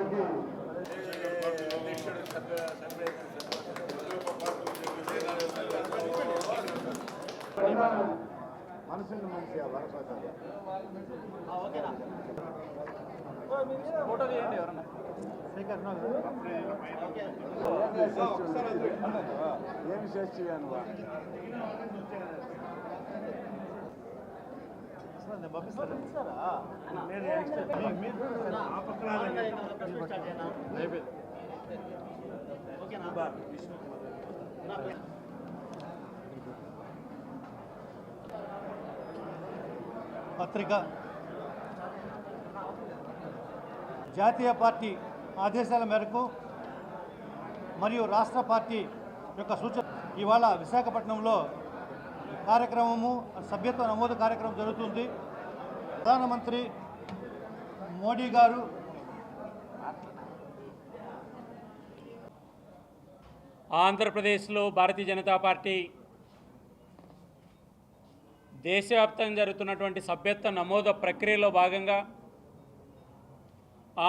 గారికి మనసుని మనిషి వరపడాలి ఫోటో తీయండి ఎవరన్నా? ఏమి చేసి పత్రిక. జాతీయ పార్టీ ఆదేశాల మేరకు మరియు రాష్ట్ర పార్టీ యొక్క సూచన ఇవాళ విశాఖపట్నంలో కార్యక్రమము సభ్యత్వ నమోదు కార్యక్రమం జరుగుతుంది. ప్రధానమంత్రి మోడీ గారు ఆంధ్రప్రదేశ్లో భారతీయ జనతా పార్టీ దేశవ్యాప్తంగా జరుగుతున్నటువంటి సభ్యత్వ నమోదు ప్రక్రియలో భాగంగా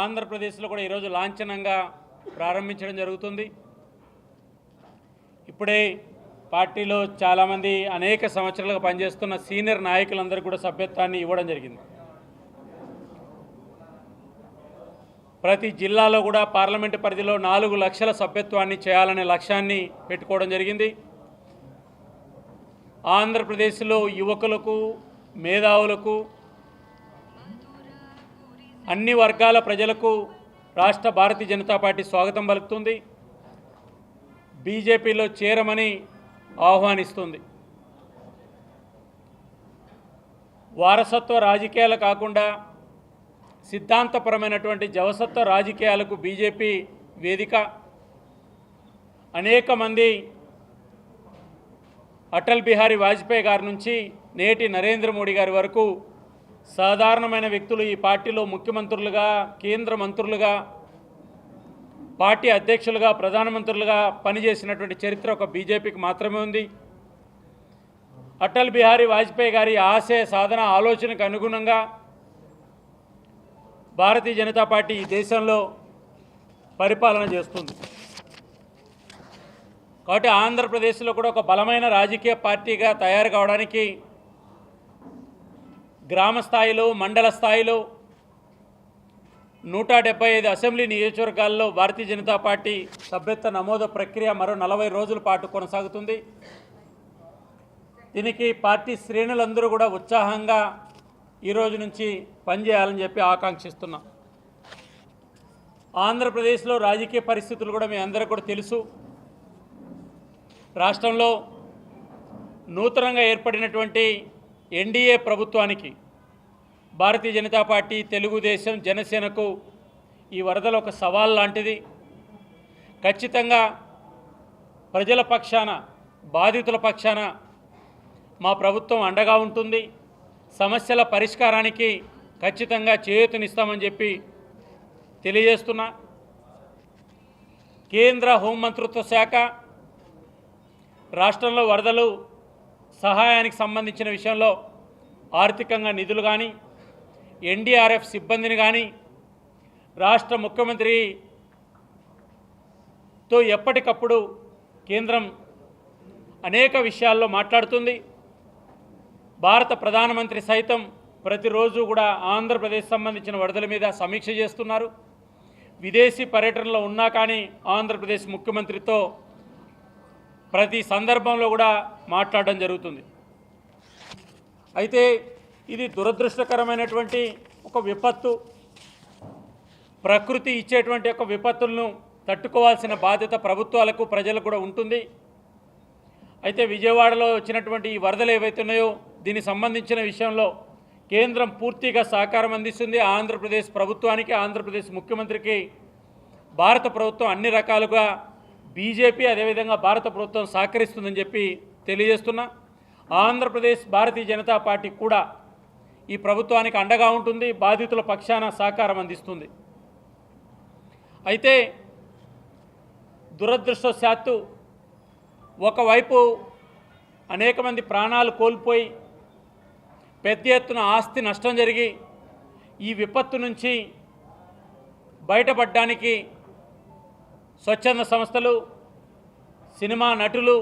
ఆంధ్రప్రదేశ్లో కూడా ఈరోజు లాంఛనంగా ప్రారంభించడం జరుగుతుంది. ఇప్పుడే పార్టీలో చాలామంది అనేక సంవత్సరాలుగా పనిచేస్తున్న సీనియర్ నాయకులందరూ కూడా సభ్యత్వాన్ని ఇవ్వడం జరిగింది. ప్రతి జిల్లాలో కూడా పార్లమెంటు పరిధిలో నాలుగు లక్షల సభ్యత్వాన్ని చేయాలనే లక్ష్యాన్ని పెట్టుకోవడం జరిగింది. ఆంధ్రప్రదేశ్లో యువకులకు మేధావులకు అన్ని వర్గాల ప్రజలకు రాష్ట్ర భారతీయ జనతా పార్టీ స్వాగతం పలుకుతుంది. బీజేపీలో చేరమని ఆహ్వానిస్తుంది. వారసత్వ రాజకీయాలు కాకుండా సిద్ధాంతపరమైనటువంటి జవసత్వ రాజకీయాలకు బీజేపీ వేదిక. అనేక మంది అటల్ బిహారీ వాజ్పేయి గారి నుంచి నేటి నరేంద్ర మోడీ గారి వరకు సాధారణమైన వ్యక్తులు ఈ పార్టీలో ముఖ్యమంత్రులుగా కేంద్ర మంత్రులుగా పార్టీ అధ్యక్షులుగా ప్రధానమంత్రులుగా పనిచేసినటువంటి చరిత్ర ఒక బీజేపీకి మాత్రమే ఉంది. అటల్ బిహారీ వాజ్పేయి గారి ఆశయ సాధన ఆలోచనకు అనుగుణంగా భారతీయ జనతా పార్టీ ఈ దేశంలో పరిపాలన చేస్తుంది. కాబట్టి ఆంధ్రప్రదేశ్లో కూడా ఒక బలమైన రాజకీయ పార్టీగా తయారు కావడానికి గ్రామ స్థాయిలో మండల స్థాయిలో నూట డెబ్బై ఐదు అసెంబ్లీ నియోజకవర్గాల్లో భారతీయ జనతా పార్టీ సభ్యత్వ నమోదు ప్రక్రియ మరో నలభై రోజుల పాటు కొనసాగుతుంది. దీనికి పార్టీ శ్రేణులందరూ కూడా ఉత్సాహంగా ఈ రోజు నుంచి పనిచేయాలని చెప్పి ఆకాంక్షిస్తున్నాం. ఆంధ్రప్రదేశ్లో రాజకీయ పరిస్థితులు కూడా మీ అందరికీ కూడా తెలుసు. రాష్ట్రంలో నూతనంగా ఏర్పడినటువంటి ఎన్డీఏ ప్రభుత్వానికి భారతీయ జనతా పార్టీ తెలుగుదేశం జనసేనకు ఈ వరదలు ఒక సవాల్ లాంటిది. ఖచ్చితంగా ప్రజల పక్షాన బాధితుల పక్షాన మా ప్రభుత్వం అండగా ఉంటుంది. సమస్యల పరిష్కారానికి ఖచ్చితంగా చేయూతనిస్తామని చెప్పి తెలియజేస్తున్నా. కేంద్ర హోంమంత్రిత్వ శాఖ రాష్ట్రంలో వరదలు సహాయానికి సంబంధించిన విషయంలో ఆర్థికంగా నిధులు కానీ ఎన్డీఆర్ఎఫ్ సిబ్బందిని కానీ రాష్ట్ర ముఖ్యమంత్రితో ఎప్పటికప్పుడు కేంద్రం అనేక విషయాల్లో మాట్లాడుతుంది. భారత ప్రధానమంత్రి సైతం ప్రతిరోజు కూడా ఆంధ్రప్రదేశ్ సంబంధించిన వరదల మీద సమీక్ష చేస్తున్నారు. విదేశీ పర్యటనలో ఉన్నా కానీ ఆంధ్రప్రదేశ్ ముఖ్యమంత్రితో ప్రతి సందర్భంలో కూడా మాట్లాడడం జరుగుతుంది. అయితే ఇది దురదృష్టకరమైనటువంటి ఒక విపత్తు. ప్రకృతి ఇచ్చేటువంటి ఒక విపత్తులను తట్టుకోవాల్సిన బాధ్యత ప్రభుత్వాలకు ప్రజలకు కూడా ఉంటుంది. అయితే విజయవాడలో వచ్చినటువంటి ఈ వరదలు ఏవైతున్నాయో దీనికి సంబంధించిన విషయంలో కేంద్రం పూర్తిగా సహకారం అందిస్తుంది. ఆంధ్రప్రదేశ్ ప్రభుత్వానికి ఆంధ్రప్రదేశ్ ముఖ్యమంత్రికి భారత ప్రభుత్వం అన్ని రకాలుగా బీజేపీ అదేవిధంగా భారత ప్రభుత్వం సహకరిస్తుందని చెప్పి తెలియజేస్తున్నా. ఆంధ్రప్రదేశ్ భారతీయ జనతా పార్టీ కూడా ఈ ప్రభుత్వానికి అండగా ఉంటుంది బాధితుల పక్షాన సహకారం అందిస్తుంది. అయితే దురదృష్టవశాత్తు ఒకవైపు అనేక మంది ప్రాణాలు కోల్పోయి పెద్ద ఎత్తున ఆస్తి నష్టం జరిగి ఈ విపత్తు నుంచి బయటపడడానికి స్వచ్ఛంద సంస్థలు సినిమా నటులు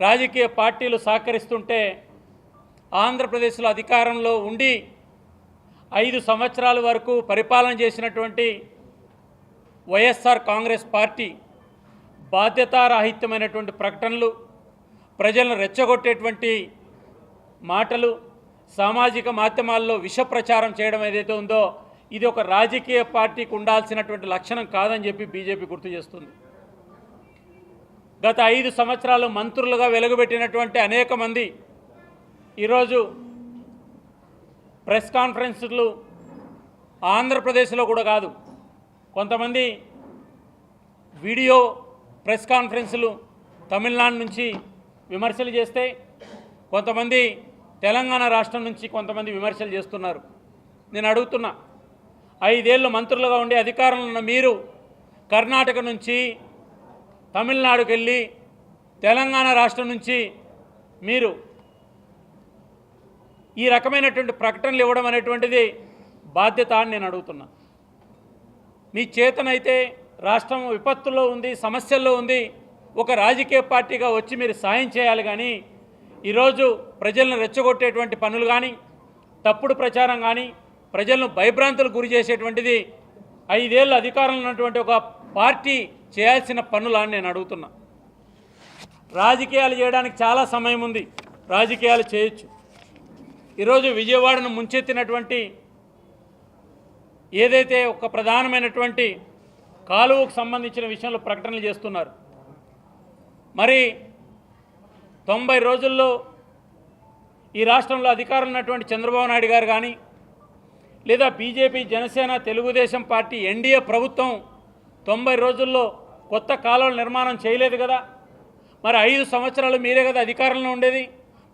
రాజకీయ పార్టీలు సహకరిస్తుంటే ఆంధ్రప్రదేశ్లో అధికారంలో ఉండి ఐదు సంవత్సరాల వరకు పరిపాలన చేసినటువంటి వైఎస్ఆర్ కాంగ్రెస్ పార్టీ బాధ్యతారాహిత్యమైనటువంటి ప్రకటనలు ప్రజలను రెచ్చగొట్టేటువంటి మాటలు సామాజిక మాధ్యమాల్లో విష ప్రచారం చేయడం ఏదైతే ఉందో ఇది ఒక రాజకీయ పార్టీకి ఉండాల్సినటువంటి లక్షణం కాదని చెప్పి బీజేపీ గుర్తు చేస్తుంది. గత ఐదు సంవత్సరాలు మంత్రులుగా వెలుగుబెట్టినటువంటి అనేక మంది ఈరోజు ప్రెస్ కాన్ఫరెన్స్లు ఆంధ్రప్రదేశ్లో కూడా కాదు. కొంతమంది వీడియో ప్రెస్ కాన్ఫరెన్సులు తమిళనాడు నుంచి విమర్శలు చేస్తే కొంతమంది తెలంగాణ రాష్ట్రం నుంచి కొంతమంది విమర్శలు చేస్తున్నారు. నేను అడుగుతున్నా ఐదేళ్ళు మంత్రులుగా ఉండి అధికారంలో ఉన్న మీరు కర్ణాటక నుంచి తమిళనాడుకు వెళ్ళి తెలంగాణ రాష్ట్రం నుంచి మీరు ఈ రకమైనటువంటి ప్రకటనలు ఇవ్వడం అనేటువంటిది బాధ్యత అని నేను అడుగుతున్నా. మీ చేతనైతే రాష్ట్రం విపత్తుల్లో ఉంది సమస్యల్లో ఉంది ఒక రాజకీయ పార్టీగా వచ్చి మీరు సాయం చేయాలి కానీ ఈరోజు ప్రజలను రెచ్చగొట్టేటువంటి పనులు కానీ తప్పుడు ప్రచారం కానీ ప్రజలను భయభ్రాంతులకు గురి చేసేటువంటిది ఐదేళ్ళు అధికారంలో ఉన్నటువంటి ఒక పార్టీ చేయాల్సిన పనులా నేను అడుగుతున్నా. రాజకీయాలు చేయడానికి చాలా సమయం ఉంది. రాజకీయాలు చేయొచ్చు. ఈరోజు విజయవాడను ముంచెత్తినటువంటి ఏదైతే ఒక ప్రధానమైనటువంటి కాలువకు సంబంధించిన విషయంలో ప్రకటనలు చేస్తున్నారు. మరి తొంభై రోజుల్లో ఈ రాష్ట్రంలో అధికారం ఉన్నటువంటి చంద్రబాబు నాయుడు గారు కానీ లేదా BJP Janasena Telugu Desam party NDA ప్రభుత్వం తొంభై రోజుల్లో కొత్త కాలువల నిర్మాణం చేయలేదు కదా. మరి ఐదు సంవత్సరాలు మీరే కదా అధికారంలో ఉండేది.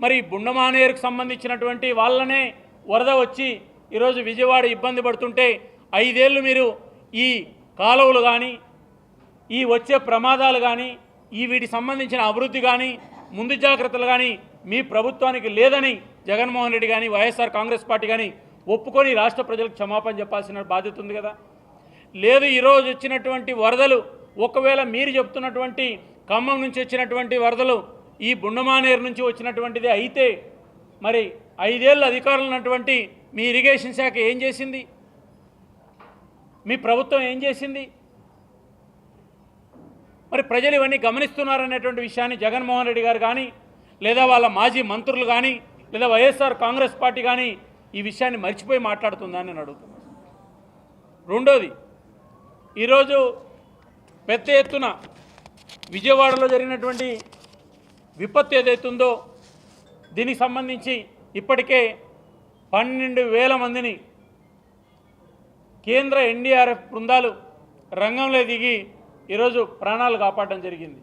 మరి బుండమానేరుకు సంబంధించినటువంటి వాళ్ళనే వరద వచ్చి ఈరోజు విజయవాడ ఇబ్బంది పడుతుంటే ఐదేళ్ళు మీరు ఈ కాలువలు కానీ ఈ వచ్చే ప్రమాదాలు కానీ ఈ వీటికి సంబంధించిన అభివృద్ధి కానీ ముందు జాగ్రత్తలు కానీ మీ ప్రభుత్వానికి లేదని జగన్మోహన్ రెడ్డి కానీ వైఎస్ఆర్ కాంగ్రెస్ పార్టీ కానీ ఒప్పుకొని రాష్ట్ర ప్రజలకు క్షమాపణ చెప్పాల్సిన బాధ్యత ఉంది కదా. లేదు ఈరోజు వచ్చినటువంటి వరదలు ఒకవేళ మీరు చెప్తున్నటువంటి ఖమ్మం నుంచి వచ్చినటువంటి వరదలు ఈ బుండమానేరు నుంచి వచ్చినటువంటిది అయితే మరి ఐదేళ్ళు అధికారులు ఉన్నటువంటి మీ ఇరిగేషన్ శాఖ ఏం చేసింది? మీ ప్రభుత్వం ఏం చేసింది? మరి ప్రజలు ఇవన్నీ గమనిస్తున్నారనేటువంటి విషయాన్ని జగన్మోహన్ రెడ్డి గారు కానీ లేదా వాళ్ళ మాజీ మంత్రులు కానీ లేదా వైఎస్ఆర్ కాంగ్రెస్ పార్టీ కానీ ఈ విషయాన్ని మర్చిపోయి మాట్లాడుతుందా అని నేను అడుగుతున్నాను రెండోది ఈరోజు పెద్ద ఎత్తున విజయవాడలో జరిగినటువంటి విపత్తు ఏదైతుందో దీనికి సంబంధించి ఇప్పటికే పన్నెండు వేల మందిని కేంద్ర ఎన్డీఆర్ఎఫ్ బృందాలు రంగంలో దిగి ఈరోజు ప్రాణాలు కాపాడడం జరిగింది.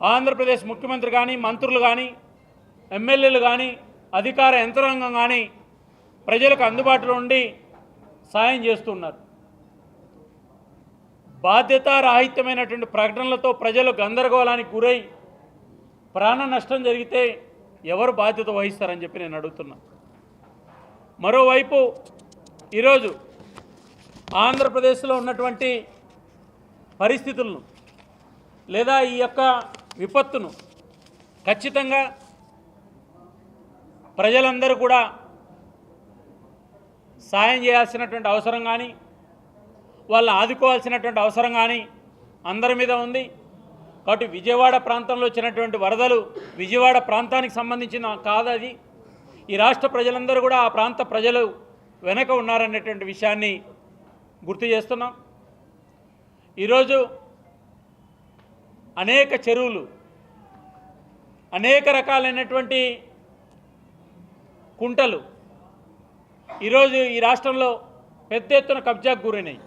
ఆంధ్రప్రదేశ్ ముఖ్యమంత్రి కానీ మంత్రులు కానీ ఎమ్మెల్యేలు కానీ అధికార యంత్రాంగం కానీ ప్రజలకు అందుబాటులో ఉండి సాయం చేస్తున్నారు. బాధ్యతారాహిత్యమైనటువంటి ప్రకటనలతో ప్రజలు గందరగోళానికి గురై ప్రాణ నష్టం జరిగితే ఎవరు బాధ్యత వహిస్తారని చెప్పి నేను అడుగుతున్నా. మరోవైపు ఈరోజు ఆంధ్రప్రదేశ్లో ఉన్నటువంటి పరిస్థితులను లేదా ఈ యొక్క విపత్తును ఖచ్చితంగా ప్రజలందరూ కూడా సాయం చేయాల్సినటువంటి అవసరం కానీ వాళ్ళు ఆదుకోవాల్సినటువంటి అవసరం కానీ అందరి మీద ఉంది. కాబట్టి విజయవాడ ప్రాంతంలో వచ్చినటువంటి వరదలు విజయవాడ ప్రాంతానికి సంబంధించిన కాదు అది. ఈ రాష్ట్ర ప్రజలందరూ కూడా ఆ ప్రాంత ప్రజలు వెనక ఉన్నారనేటువంటి విషయాన్ని గుర్తు చేస్తున్నాం. ఈరోజు అనేక చెరువులు అనేక రకాలైనటువంటి కుంటలు ఈరోజు ఈ రాష్ట్రంలో పెద్ద ఎత్తున కబ్జాకు గురైనాయి.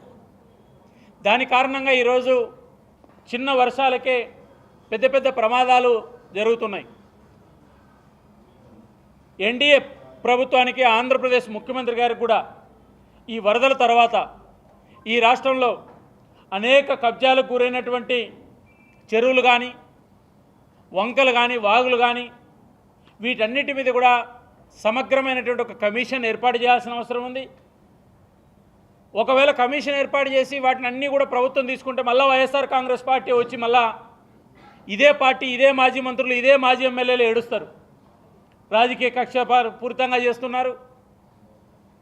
దాని కారణంగా ఈరోజు చిన్న వర్షాలకే పెద్ద పెద్ద ప్రమాదాలు జరుగుతున్నాయి. ఎన్డీఏ ప్రభుత్వానికి ఆంధ్రప్రదేశ్ ముఖ్యమంత్రి గారికి కూడా ఈ వరదల తర్వాత ఈ రాష్ట్రంలో అనేక కబ్జాలకు గురైనటువంటి చెరువులు కానీ వంకలు కానీ వాగులు కానీ వీటన్నిటి మీద కూడా సమగ్రమైనటువంటి ఒక కమిషన్ ఏర్పాటు చేయాల్సిన అవసరం ఉంది. ఒకవేళ కమిషన్ ఏర్పాటు చేసి వాటిని అన్నీ కూడా ప్రభుత్వం తీసుకుంటే మళ్ళీ వైఎస్ఆర్ కాంగ్రెస్ పార్టీ వచ్చి మళ్ళా ఇదే పార్టీ ఇదే మాజీ మంత్రులు ఇదే మాజీ ఎమ్మెల్యేలు ఏడుస్తారు. రాజకీయ కక్ష పూరితంగా చేస్తున్నారు.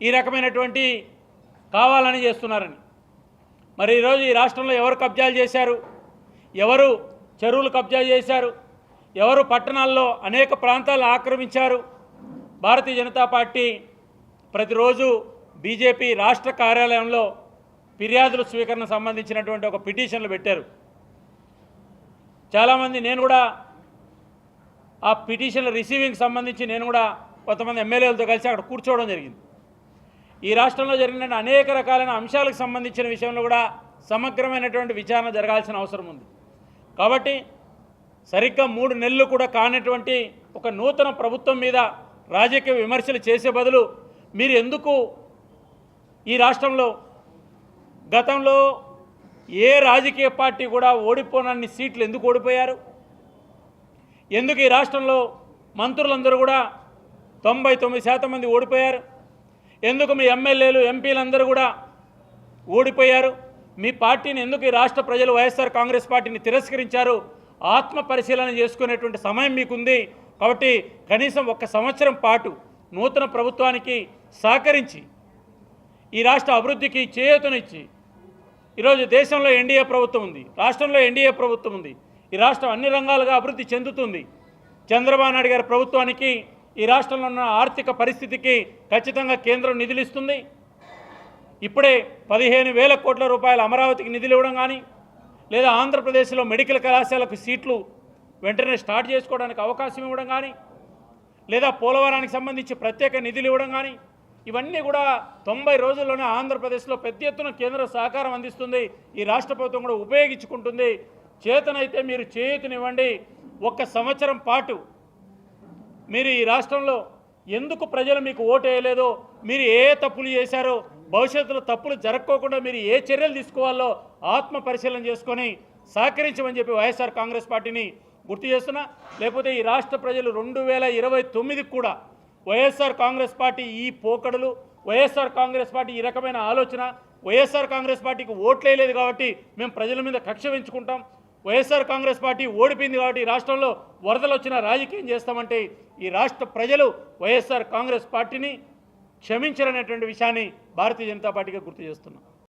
ఈ రకమైనటువంటి కావాలని చేస్తున్నారని. మరి ఈరోజు ఈ రాష్ట్రంలో ఎవరు కబ్జాలు చేశారు? ఎవరు చెరువులు కబ్జా చేశారు? ఎవరు పట్టణాల్లో అనేక ప్రాంతాలను ఆక్రమించారు? భారతీయ జనతా పార్టీ ప్రతిరోజు బీజేపీ రాష్ట్ర కార్యాలయంలో ఫిర్యాదుల స్వీకరణ సంబంధించినటువంటి ఒక పిటిషన్లు పెట్టారు. చాలామంది నేను కూడా ఆ పిటిషన్ల రిసీవింగ్ సంబంధించి నేను కూడా కొంతమంది ఎమ్మెల్యేలతో కలిసి అక్కడ కూర్చోవడం జరిగింది. ఈ రాష్ట్రంలో జరిగిన అనేక రకాలైన అంశాలకు సంబంధించిన విషయంలో కూడా సమగ్రమైనటువంటి విచారణ జరగాల్సిన అవసరం ఉంది. కాబట్టి సరిగ్గా మూడు నెలలు కూడా కానటువంటి ఒక నూతన ప్రభుత్వం మీద రాజకీయ విమర్శలు చేసే బదులు మీరు ఎందుకు ఈ రాష్ట్రంలో గతంలో ఏ రాజకీయ పార్టీ కూడా ఓడిపోనన్ని సీట్లు ఎందుకు ఓడిపోయారు? ఎందుకు ఈ రాష్ట్రంలో మంత్రులందరూ కూడా తొంభై తొమ్మిది శాతం మంది ఓడిపోయారు? ఎందుకు మీ ఎమ్మెల్యేలు ఎంపీలందరూ కూడా ఓడిపోయారు? మీ పార్టీని ఎందుకు ఈ రాష్ట్ర ప్రజలు వైఎస్ఆర్ కాంగ్రెస్ పార్టీని తిరస్కరించారు? ఆత్మ పరిశీలన చేసుకునేటువంటి సమయం మీకుంది. కాబట్టి కనీసం ఒక సంవత్సరం పాటు నూతన ప్రభుత్వానికి సహకరించి ఈ రాష్ట్ర అభివృద్ధికి చేయూతనిచ్చి ఈరోజు దేశంలో ఎన్డీఏ ప్రభుత్వం ఉంది రాష్ట్రంలో ఎన్డీఏ ప్రభుత్వం ఉంది ఈ రాష్ట్రం అన్ని రంగాలుగా అభివృద్ధి చెందుతుంది. చంద్రబాబు నాయుడు గారి ప్రభుత్వానికి ఈ రాష్ట్రంలో ఉన్న ఆర్థిక పరిస్థితికి ఖచ్చితంగా కేంద్రం నిధులు ఇస్తుంది ఇప్పుడే పదిహేను వేల కోట్ల రూపాయల అమరావతికి నిధులు ఇవ్వడం కానీ లేదా ఆంధ్రప్రదేశ్లో మెడికల్ కళాశాలకు సీట్లు వెంటనే స్టార్ట్ చేసుకోవడానికి అవకాశం ఇవ్వడం కానీ లేదా పోలవరానికి సంబంధించి ప్రత్యేక నిధులు ఇవ్వడం కానీ ఇవన్నీ కూడా తొంభై రోజుల్లోనే ఆంధ్రప్రదేశ్లో పెద్ద ఎత్తున కేంద్ర సహకారం అందిస్తుంది. ఈ రాష్ట్ర ప్రభుత్వం కూడా ఉపయోగించుకుంటుంది. చేతనైతే మీరు చేతునివ్వండి ఒక్క సంవత్సరం పాటు మీరు ఈ రాష్ట్రంలో ఎందుకు ప్రజలు మీకు ఓటు వేయలేదో మీరు ఏ తప్పులు చేశారో భవిష్యత్తులో తప్పులు జరగకోకుండా మీరు ఏ చర్యలు తీసుకోవాలో ఆత్మ పరిశీలన చేసుకొని సహకరించమని చెప్పి వైఎస్ఆర్ కాంగ్రెస్ పార్టీని గుర్తు చేస్తున్నా. లేకపోతే ఈ రాష్ట్ర ప్రజలు రెండు వేల ఇరవై తొమ్మిదికి కూడా వైఎస్ఆర్ కాంగ్రెస్ పార్టీ ఈ పోకడలు వైఎస్ఆర్ కాంగ్రెస్ పార్టీ ఈ రకమైన ఆలోచన వైఎస్ఆర్ కాంగ్రెస్ పార్టీకి ఓట్లేయలేదు కాబట్టి మేము ప్రజల మీద కక్ష పెంచుకుంటాం వైఎస్ఆర్ కాంగ్రెస్ పార్టీ ఓడిపోయింది కాబట్టి రాష్ట్రంలో వరదలు వచ్చిన రాజకీయం చేస్తామంటే ఈ రాష్ట్ర ప్రజలు వైఎస్ఆర్ కాంగ్రెస్ పార్టీని క్షమించరనేటువంటి విషయాన్ని భారతీయ జనతా పార్టీగా గుర్తు చేస్తున్నాం.